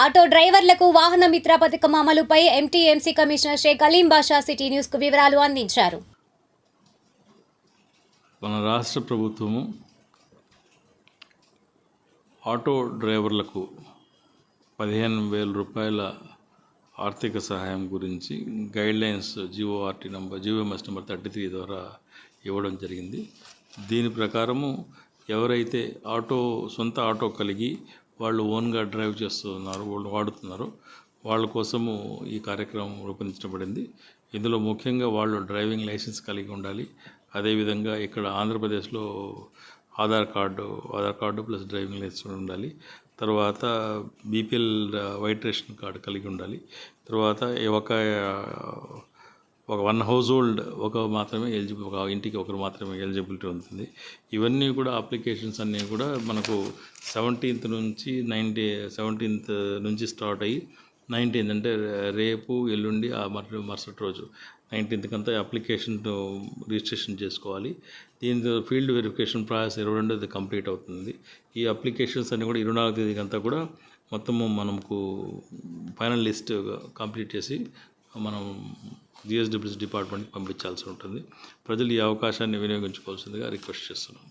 Auto డ్రైవర్లకు వాహన మిత్ర పథకం అమలుపై MTMC commissioner Shaik Aleem Basha city న్యూస్కు వివరాలు అందించారు. మన రాష్ట్ర ప్రభుత్వము ఆటో డ్రైవర్లకు పదిహేను వేల రూపాయల ఆర్థిక సహాయం గురించి guidelines GORT number GOMS number thirty three ద్వారా ఇవ్వడం జరిగింది. దీని ప్రకారము ఎవరైతే ఆటో సొంత ఆటో కలిగి వాళ్ళు ఓన్గా డ్రైవ్ చేస్తున్నారు వాళ్ళు వాడుతున్నారు. వాళ్ళ కోసము ఈ కార్యక్రమం రూపొందించబడింది. ఇందులో ముఖ్యంగా వాళ్ళు డ్రైవింగ్ లైసెన్స్ కలిగి ఉండాలి. అదేవిధంగా ఇక్కడ ఆంధ్రప్రదేశ్లో Aadhaar card Aadhaar card plus driving licence ఉండాలి. తర్వాత బీపీఎల్ వైట్ రేషన్ కార్డు కలిగి ఉండాలి. తర్వాత ఒక ఒక వన్ హౌస్ హోల్డ్ ఒక మాత్రమే ఎలిజిబుల్ ఒక ఇంటికి ఒకరు మాత్రమే ఎలిజిబిలిటీ ఉంటుంది. ఇవన్నీ కూడా అప్లికేషన్స్ అన్నీ కూడా మనకు సెవెంటీన్త్ నుంచి నైన్టీ సెవెంటీన్త్ నుంచి స్టార్ట్ అయ్యి నైన్టీన్త్ అంటే రేపు ఎల్లుండి ఆ మరు మరుసటి రోజు నైన్టీన్త్కి అంతా అప్లికేషన్ రిజిస్ట్రేషన్ చేసుకోవాలి. దీంతో ఫీల్డ్ వెరిఫికేషన్ ప్రాసెస్ ఇరవై రెండోది కంప్లీట్ అవుతుంది. ఈ అప్లికేషన్స్ అన్నీ కూడా ఇరవై నాలుగు తేదీకి అంతా కూడా మొత్తము మనకు ఫైనల్ లిస్ట్ కంప్లీట్ చేసి మనం జిఎస్డబ్ల్యూఎస్ డిపార్ట్మెంట్కి పంపించాల్సి ఉంటుంది. ప్రజలు ఈ అవకాశాన్ని వినియోగించుకోవాల్సిందిగా రిక్వెస్ట్ చేస్తున్నాం.